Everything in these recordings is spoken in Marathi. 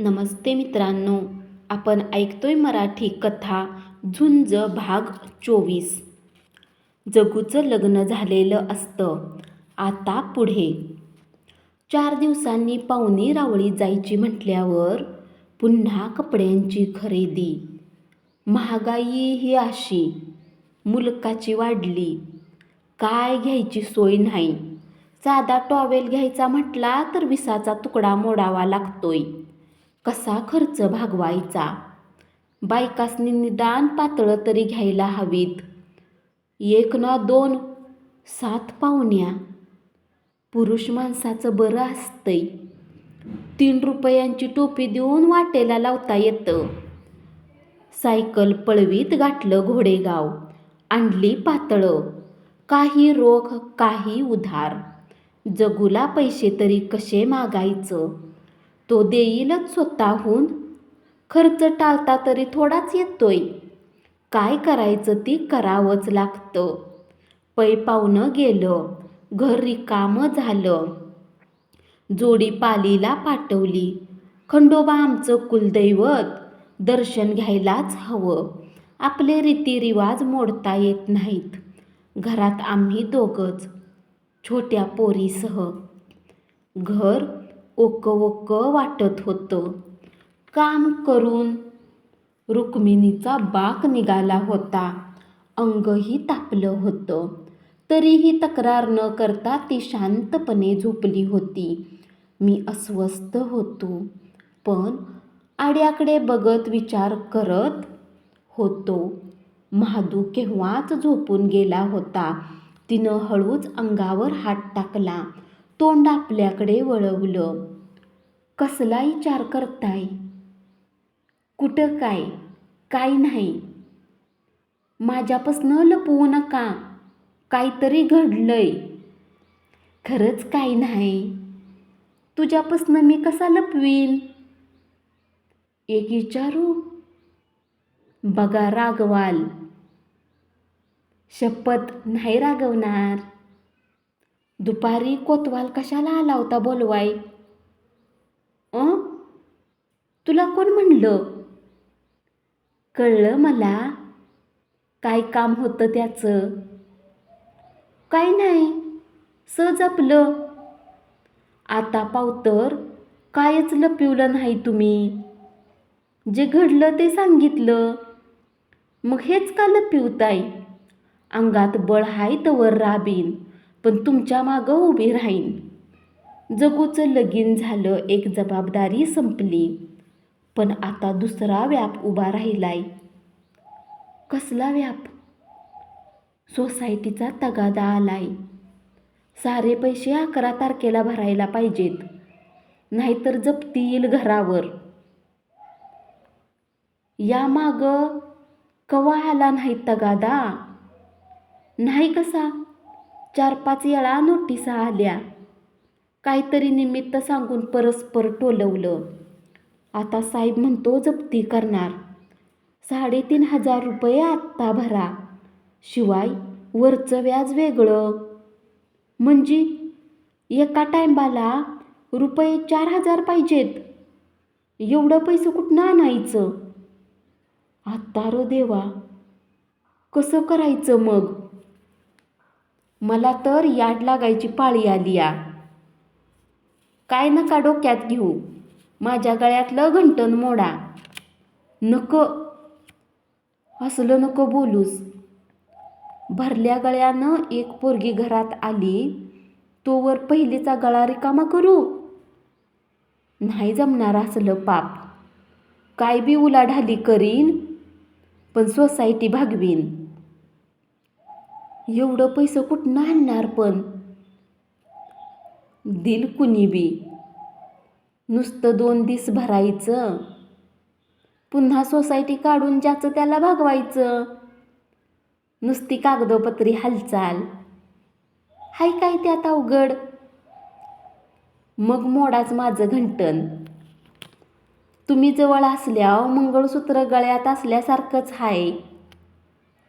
नमस्ते मित्रांनो आपण ऐकतोय मराठी कथा झुंज भाग चोवीस. जगूचं लग्न झालेलं असतं. आता पुढे. चार दिवसांनी पाहुणी रावळी जायची म्हटल्यावर पुन्हा कपड्यांची खरेदी. महागाई ही अशी. मुलकाची वाढली. काय घ्यायची सोय नाही. साधा टॉवेल घ्यायचा म्हटला तर विसाचा तुकडा मोडावा लागतोय. कसा खर्च भागवायचा? बायकासनी निदान पातळं तरी घ्यायला हवीत. एक ना दोन सात पाहुण्या पुरुष माणसाचं बरं असतंय. तीन रुपयांची टोपी देऊन वाटेला लावता येतं. सायकल पळवीत गाठलं घोडेगाव. आणली पातळं. काही रोख काही उधार. जगूला पैसे तरी कसे मागायचं? तो देईलच स्वतःहून. खर्च टाळता तरी थोडाच येतोय. काय करायचं ती करावंच लागतं. पै पाहुणं गेलं. घर रिकामं झालं. जोडी पालीला पाठवली. खंडोबा आमचं कुलदैवत दर्शन घ्यायलाच हवं. आपले रीतिरिवाज मोडता येत नाहीत. घरात आम्ही दोघंच छोट्या पोरीसह. घर ओक ओक वाटत होतं. काम करून रुक्मिणीचा बाक निघाला होता. अंगही तापलं होतं. तरीही तक्रार न करता ती शांतपणे झोपली होती. मी अस्वस्थ होतो. पण आड्याकडे बघत विचार करत होतो. महादू केव्हाच झोपून गेला होता. तिनं हळूच अंगावर हात टाकला. तोंड आपल्याकडे वळवलं. कसला विचार करताय? कुठं काय? काय नाही? माझ्यापासनं लपवू नका काहीतरी घडलंय. खरंच काय नाही. तुझ्यापासनं मी कसा लपवीन? एक विचारू? बघा रागवाल शपथ नाही रागवणार. दुपारी कोतवाल कशाला आला होता बोलवाय अ? तुला कोण म्हणलं? कळलं मला. काय काम होतं त्याचं? काय नाही. सहज आपलं. आता पावतर कायच लपिवलं नाही तुम्ही. जे घडलं ते सांगितलं. मग हेच का लपिवताय? अंगात बळ हाय तवर राबीन. पण तुमच्या मागं उभी राहीन. जगूचं लगीन झालं एक जबाबदारी संपली. पण आता दुसरा व्याप उभा राहिलाय. कसला व्याप? सोसायटीचा तगादा आलाय. सारे पैसे अकरा तारखेला भरायला पाहिजेत. नाहीतर जप्ती येईल घरावर. या माग कवा आला नाही तगादा? नाही कसा? चार पाच वेळा नोटिसा आल्या. काहीतरी निमित्त सांगून परस्पर टोलवलं. आता साहेब म्हणतो जप्ती करणार. साडेतीन हजार रुपये आत्ता भरा. शिवाय वरचं व्याज वेगळं. म्हणजे एका टायमाला रुपये चार हजार पाहिजेत. एवढं पैसे कुठनं आणायचं? आत्ता रो देवा कसं करायचं मग? मला तर याड लागायची पाळी आली या. काय नका डोक्यात घेऊ. माझ्या गळ्यातलं घंटण मोडा. नको. असलं नको बोलूस. भरल्या गळ्यानं एक पोरगी घरात आली. तोवर पहिलीचा गळा रिकामा करू. नाही जमणार असलं पाप. काय बी उलाढाली करीन पण सोसायटी भागवीन. एवढं पैसं कुठनं आणणार पण? दिल कुणी बी. नुसतं दोन दिस भरायचं. पुन्हा सोसायटी काढून ज्याचं त्याला भागवायचं. नुसती कागदोपत्री हालचाल. हाय काय त्यात अवघड? मग मोडाच माझं घंटन. तुम्ही जवळ असल्यावर मंगळसूत्र गळ्यात असल्यासारखंच हाय.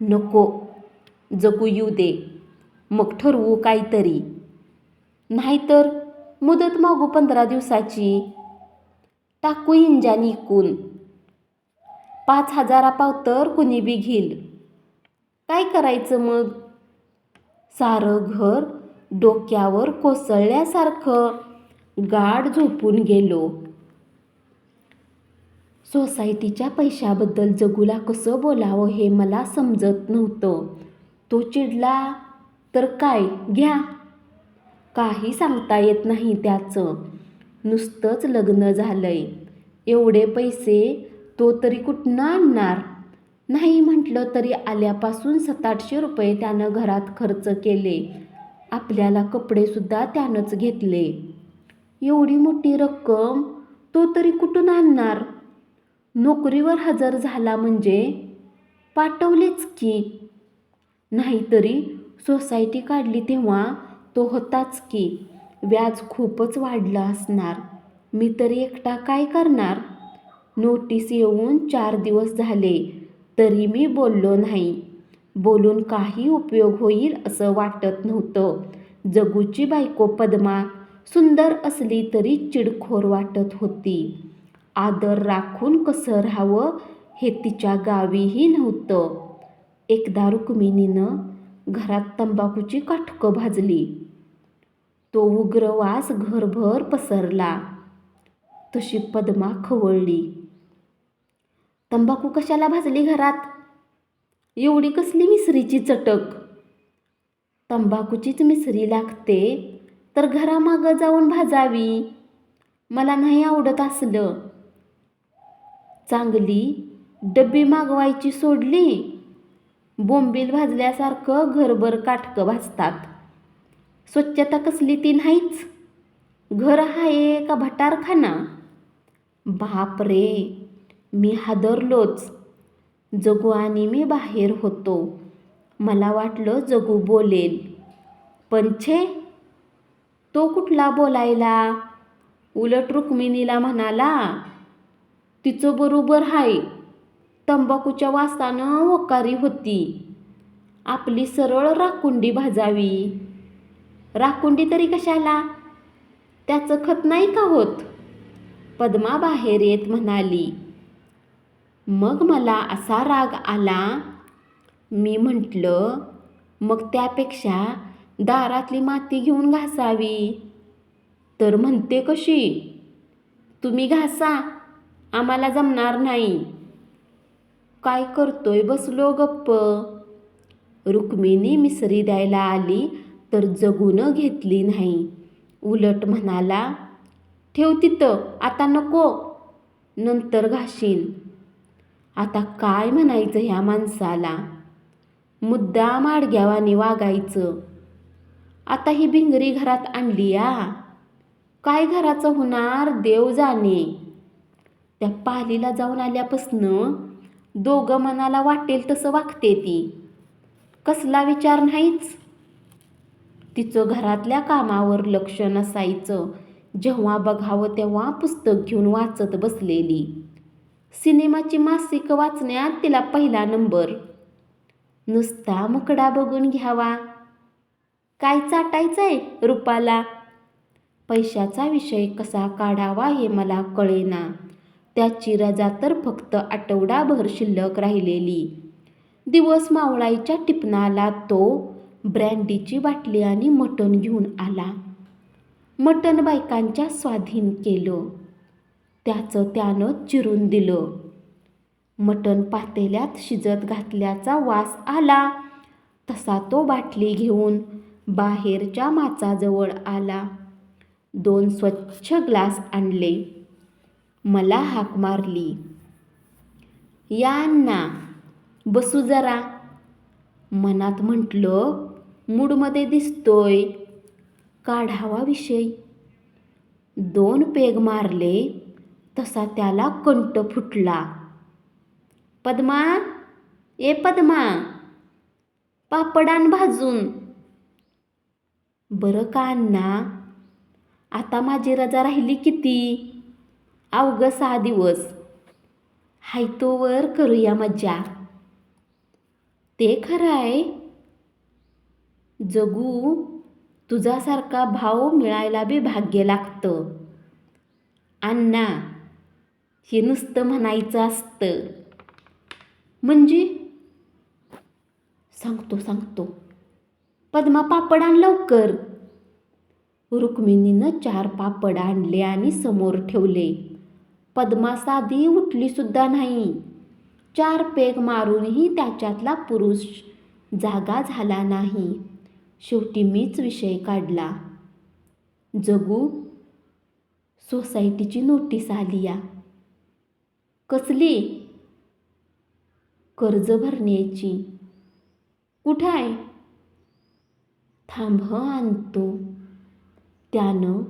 नको. जगू येऊ दे. मग ठरवू काहीतरी. नाहीतर मुदत मागू पंधरा दिवसाची. टाकू इंजान इकून. पाच हजारा पावतर कुणी बी घेईल. काय करायचं मग? सारं घर डोक्यावर कोसळल्यासारखं गाढ झोपून गेलो. सोसायटीच्या पैशाबद्दल जगूला कसं बोलावं हे मला समजत नव्हतं. तो चिडला तर काय? घ्या. काही सांगता येत नाही त्याचं. नुसतंच लग्न झालंय. एवढे पैसे तो तरी कुठनं आणणार? नाही म्हटलं तरी आल्यापासून सताटशे रुपये त्यानं घरात खर्च केले. आपल्याला कपडेसुद्धा त्यानंच घेतले. एवढी मोठी रक्कम तो तरी कुठून आणणार? नोकरीवर हजर झाला म्हणजे? पाठवलेच की. नाहीतरी सोसायटी काढली तेव्हा तो होताच की व्याज खूपच वाढलं असणार. मी तरी एकटा काय करणार? नोटीस येऊन चार दिवस झाले तरी मी बोललो नाही. बोलून काही उपयोग होईल असं वाटत नव्हतं. जगूची बायको पद्मा सुंदर असली तरी चिडखोर वाटत होती. आदर राखून कसं राहावं हे तिच्या गावीही नव्हतं. एकदा रुक्मिणीनं घरात तंबाखूची काटकं भाजली. तो उग्र वास घरभर पसरला. तशी पद्मा खवळली. तंबाखू कशाला भाजली घरात? एवढी कसली मिसरीची चटक? तंबाखूचीच मिसरी लागते तर घरामागं जाऊन भाजावी. मला नाही आवडत असलं. चांगली डब्बी मागवायची सोडली बोंबील भाजल्यासारखं घरभर काटकं भाजतात. स्वच्छता कसली ती नाहीच. घर आहे का भटारखाना? बाप रे मी हादरलोच. जगू आणि मी बाहेर होतो. मला वाटलं जगू बोलेल. पण छे तो कुठला बोलायला? उलट रुक्मिणीला म्हणाला तिचं बरोबर आहे तंबाखूच्या वासानं वकारी होती. आपली सरळ राखुंडी भाजावी. राखुंडी तरी कशाला? त्याचं खत नाही का होत? पद्मा बाहेर येत म्हणाली. मग मला असा राग आला. मी म्हटलं मग त्यापेक्षा दारातली माती घेऊन घासावी. तर म्हणते कशी? तुम्ही घासा. आम्हाला जमणार नाही. काय करतोय? बसलो गप्प. रुक्मिणी मिसरी द्यायला आली तर जगून घेतली नाही. उलट म्हणाला ठेव तिथं आता नको. नंतर घाशीन. आता काय म्हणायचं ह्या माणसाला? मुद्दा माडग्यावाने वागायचं. आता ही भिंगरी घरात आणली या. काय घराचं होणार? देव जाणे. त्या पालीला जाऊन आल्यापासनं दोघं मनाला वाटेल तसं वागते ती. कसला विचार नाहीच. तिचं घरातल्या कामावर लक्ष नसायचं. जेव्हा बघावं तेव्हा पुस्तक घेऊन वाचत बसलेली. सिनेमाची मासिक वाचण्यात तिला पहिला नंबर. नुसता मुकडा बघून घ्यावा. काय चाटायचंय रूपाला? पैशाचा विषय कसा काढावा हे मला कळेना. त्याची रजा तर फक्त आठवडाभर शिल्लक राहिलेली. दिवस मावळाईच्या टिपणाला तो ब्रँडीची बाटली आणि मटण घेऊन आला. मटण बायकांच्या स्वाधीन केलं. त्याचं त्यानं चिरून दिलं. मटण पातेल्यात शिजत घातल्याचा वास आला. तसा तो बाटली घेऊन बाहेरच्या माचाजवळ आला. दोन स्वच्छ ग्लास आणले. मला हाक मारली. या अण्णा बसू जरा मनात म्हटलं. मूडमध्ये दिसतोय. काढावा विषय. दोन पेग मारले तसा त्याला कंट फुटला. पद्मा ए पद्मा पापडान भाजून. बरं का अण्णा आता माझी रजा राहिली किती? अवघं सहा दिवस. हायतोवर करूया मज्जा. ते खरं आहे. जगू तुझ्यासारखा भाव मिळायला बी भाग्य लागतं. अण्णा हे नुसतं म्हणायचं असतं. म्हणजे? सांगतो सांगतो. पद्मा पापड आण लवकर. रुक्मिणीनं चार पापड आणले आणि समोर ठेवले. पद्मा साधी उठली सुद्धा नाही. चार पेग मारूनही त्याच्यातला पुरुष जागा झाला नाही. शेवटी मीच विषय काढला. जगू सोसायटीची नोटीस आली या. कसली? कर्ज भरण्याची. कुठं आहे थांब आणतो. त्यानं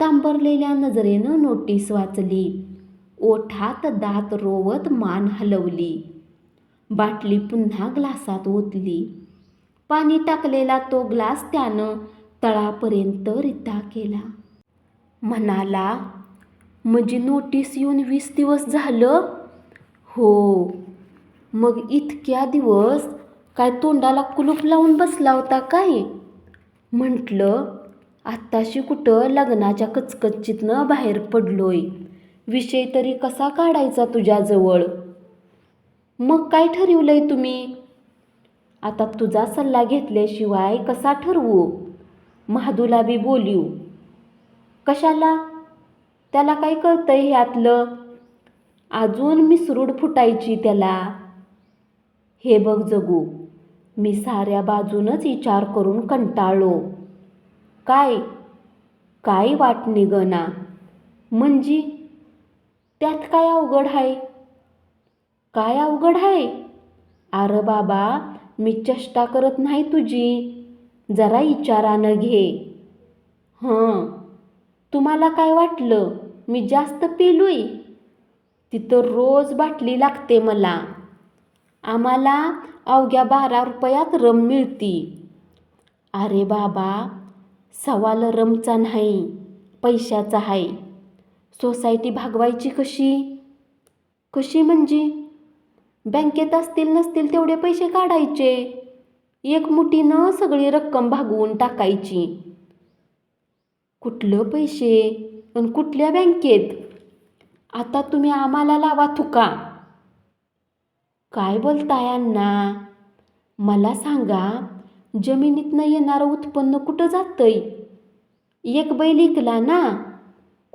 तांबरलेल्या नजरेनं नोटीस वाचली. ओठात दात रोवत मान हलवली. बाटली पुन्हा ग्लासात ओतली. पाणी टाकलेला तो ग्लास त्यानं तळापर्यंत रिता केला. म्हणाला म्हणजे नोटीस येऊन वीस दिवस झालं? हो. मग इतक्या दिवस काय तोंडाला कुलूप लावून बसला होता काय? म्हटलं आत्ताशी कुठं लग्नाच्या कचकचीतनं बाहेर पडलोय. विषय तरी कसा काढायचा तुझ्याजवळ? मग काय ठरवलंय तुम्ही? आता तुझा सल्ला घेतल्याशिवाय कसा ठरवू? महादूला बी बोलू. कशाला? त्याला काय कळतंय ह्यातलं? अजून मिसरूड फुटायची त्याला. हे बघ जगू मी साऱ्या बाजूनच विचार करून कंटाळलो. काय? काय वाट निघना? म्हणजे त्यात काय अवघड आहे काय अवघड आहे अरे बाबा मी चेष्टा करत नाही तुझी. जरा विचारानं घे. हं. तुम्हाला काय वाटलं? मी जास्त पिलोय? तिथं रोज बाटली लागते मला. आम्हाला अवघ्या बारा रुपयात रम मिळती. अरे बाबा सवाल रमचा नाही पैशाचा आहे सोसायटी भागवायची कशी? कशी म्हणजे? बँकेत असतील नसतील तेवढे पैसे काढायचे. एक मुठीनं सगळी रक्कम भागवून टाकायची. कुठलं पैसे आणि कुठल्या बँकेत? आता तुम्ही आम्हाला लावा थुका. काय बोलताय अण्णा? मला सांगा जमिनीतनं येणारं उत्पन्न कुठं जातंय? एक बैल इकला ना?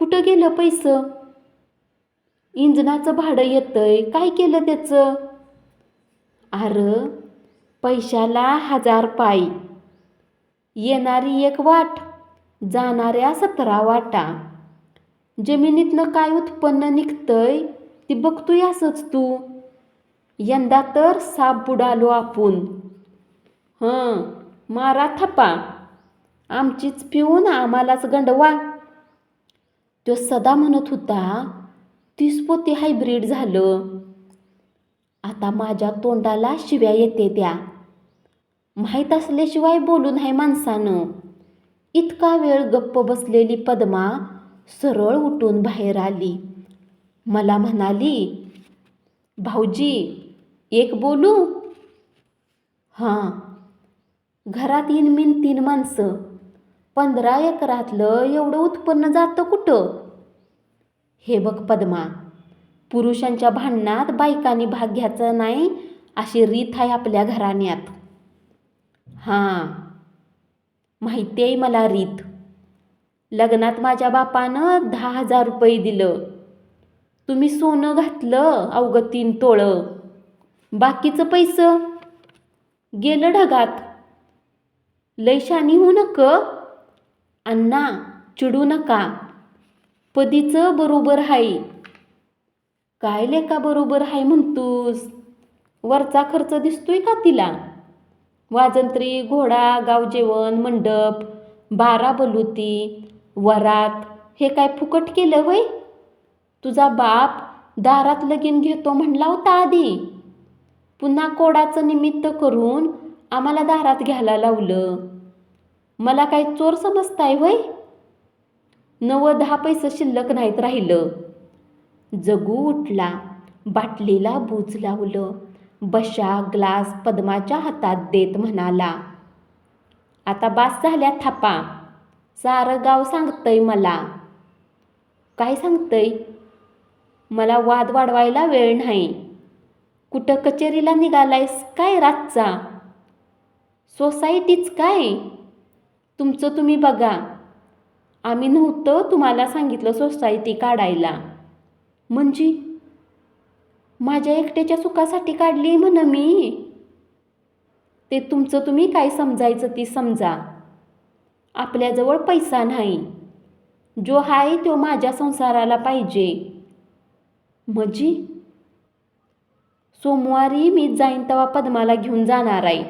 कुठं गेलं पैसं? इंजनाचं भाडं येतंय. काय केलं त्याचं? अरे पैशाला हजार पायी. येणारी एक वाट जाणाऱ्या सतरा वाटा. जमिनीतनं काय उत्पन्न निघतंय ती बघतोय असंच तू. यंदा तर साप बुडालो आपण. हं मारा थपा. आमचीच पिऊन आम्हालाच गंडवा. तो सदा म्हणत होता तीस पोती हायब्रीड झालं. आता माझ्या तोंडाला शिव्या येते त्या. माहीत असल्याशिवाय बोलून आहे माणसानं. इतका वेळ गप्प बसलेली पद्मा सरळ उठून बाहेर आली. मला म्हणाली भाऊजी एक बोलू? हां. घरात इनमिन तीन माणसं. पंधरा एकरातलं एवढं उत्पन्न जातं कुठं? हे बघ पद्मा पुरुषांच्या भांडणात बायकांनी भाग घ्यायचा नाही अशी रीत आहे आपल्या घराण्यात. हां माहिती आहे मला रीत. लग्नात माझ्या बापानं दहा हजार रुपये दिलं. तुम्ही सोनं घातलं अवघं तीन तोळं. बाकीचं पैसं? गेलं ढगात. लैशानी होऊ नका? अण्णा चिडू नका. पदीचं बरोबर आहे काय लेका बरोबर आहे म्हणतोस? वरचा खर्च दिसतोय का तिला? वाजंत्री घोडा गावजेवण मंडप बारा बलुती वरात हे काय फुकट केलं वय तुझा बाप दारात लगीन घेतो म्हणला होता आधी. पुन्हा कोडाचं निमित्त करून आम्हाला दारात घ्यायला लावलं. मला काय चोर समजताय वय नव दहा पैसे शिल्लक नाहीत राहिलं. जगू उठला बाटलीला बूज लावलं बशा ग्लास पद्माच्या हातात देत म्हणाला आता बास झाल्या थापा. सारं गाव सांगतंय मला. काय सांगतंय? मला वाद वाढवायला वेळ नाही. कुठं कचेरीला निघालायस? काय रातचा? सोसायटीच काय? तुमचं तुम्ही बघा. आम्ही नव्हतं तुम्हाला सांगितलं सोसायटी काढायला. म्हणजे? माझ्या एकट्याच्या सुखासाठी काढली म्हण मी. ते तुमचं तुम्ही काय समजायचं ती समजा. आपल्याजवळ पैसा नाही. जो आहे तो माझ्या संसाराला पाहिजे. म्हजी सोमवारी मी जाईन तेव्हा पद्माला घेऊन जाणार आहे.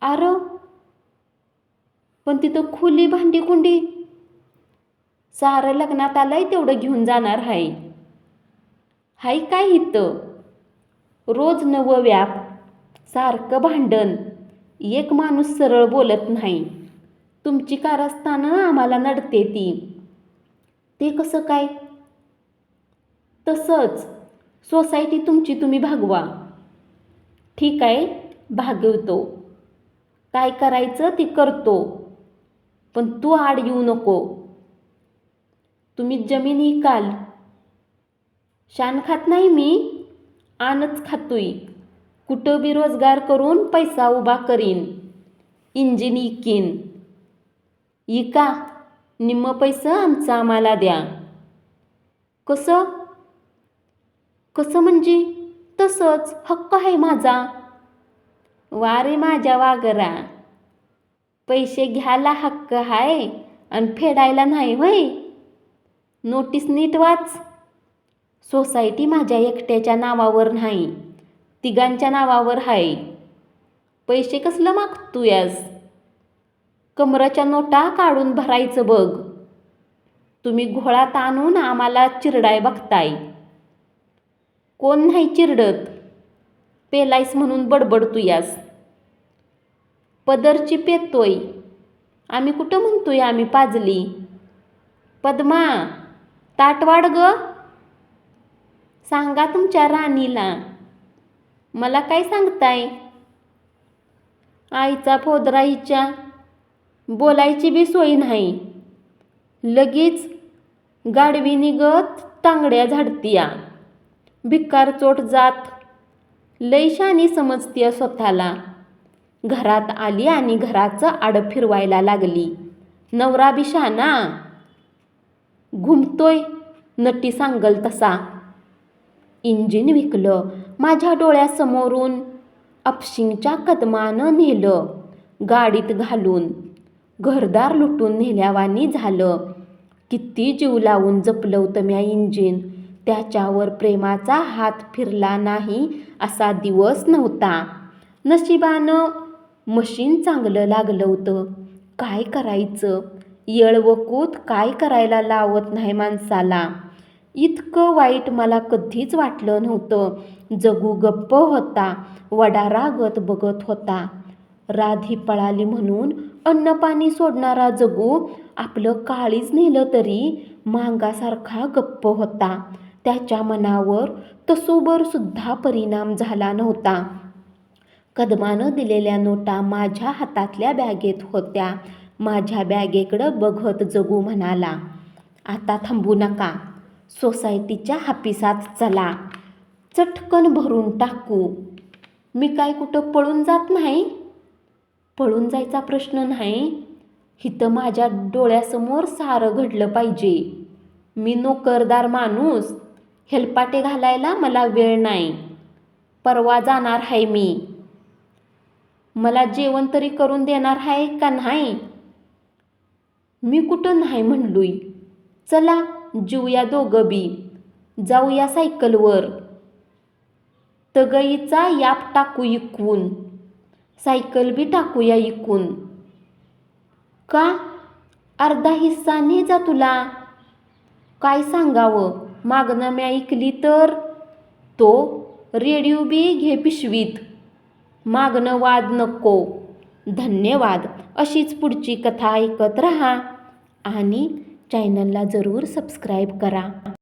अरे पण तिथं खुली भांडी कुंडी. सारं लग्नात आलंय तेवढं घेऊन जाणार हाय. हाय काय इथं? रोज नवं व्याप सारखं भांडण. एक माणूस सरळ बोलत नाही. तुमची कारस्थानं आम्हाला नडते ती. ते कसं काय? तसंच सोसायटी तुमची तुम्ही भागवा. ठीक आहे भागवतो. काय करायचं ते करतो. पण तू आड येऊ नको. तुम्ही जमीन इकाल शान खात नाही मी आणच खातोय. कुठं बेरोजगार करून पैसा उभा करीन. इंजिन इकीन इका निम्म पैसा आमचा आम्हाला द्या. कसं? कसं म्हणजे? तसंच हक्क आहे माझा. वारे माझ्या वागरा. पैसे घ्यायला हक्क आहे आणि फेडायला नाही होय नोटीस नीट वाच. सोसायटी माझ्या एकट्याच्या नावावर नाही तिघांच्या नावावर आहे पैसे कसलं मागतोयास कमराच्या नोटा काढून भरायचं बघ. तुम्ही घोळा आणून आम्हाला चिरडाय बघताय. कोण नाही चिरडत? पेलायस म्हणून बडबडतोयास पदरची पेतोय. आम्ही कुठं म्हणतोय आम्ही पाजली? पद्मा ताटवाड ग. सांगा तुमच्या राणीला. मला काय सांगताय? आईचा फोदरा हिच्या. बोलायची बी सोय नाही. लगेच गाडवी निघत तांगड्या झाडतीया. भिक्कार चोट जात लय शानी स्वतःला. घरात आली आणि घराचं आड फिरवायला लागली. नवरा बिशाना घुमतोय नटी सांगल तसा. इंजिन विकलं माझ्या डोळ्यासमोरून अपशिंगच्या कदमानं नेलं गाडीत घालून. घरदार लुटून नेल्यावानी झालं. किती जीव लावून जपलं होतं म्या इंजिन. त्याच्यावर प्रेमाचा हात फिरला नाही असा दिवस नव्हता. नशिबानं मशीन चांगलं लागलं होतं. काय करायचं? येळवकूत काय करायला लावत नाही माणसाला? इतकं वाईट मला कधीच वाटलं नव्हतं. जगू गप्प होता वडारागत बघत होता. राधी पळाली म्हणून अन्नपाणी सोडणारा जगू आपलं काळीच नेलं तरी मांगासारखा गप्प होता. त्याच्या मनावर तसोबरसुद्धा परिणाम झाला नव्हता. कदमानं दिलेल्या नोटा माझ्या हातातल्या बॅगेत होत्या. माझ्या बॅगेकडं बघत जगू म्हणाला आता थांबू नका. सोसायटीच्या हापिसात चला. चटकन भरून टाकू. मी काय कुठं पळून जात नाही? पळून जायचा प्रश्न नाही. इथं माझ्या डोळ्यासमोर सारं घडलं पाहिजे. मी नोकरदार माणूस. हेलपाटे घालायला मला वेळ नाही. परवा जाणार आहे मी. मला जेवण तरी करून देणार आहे का नाही? मी कुठं नाही म्हणलोय. चला जीवया दोघं बी. जाऊया सायकलवर. तगईचा याप टाकू इकवून. सायकल बी टाकूया इकून. का? अर्धा हिस्सा ने जा तुला. काय सांगावं? मागणं म्या ऐकली तर? तो रेडिओ बी घे पिशवीत. मागणं वाद नको. धन्यवाद. अशीच पुढची कथा ऐकत रहा आणि चॅनलला जरूर सबस्क्राईब करा.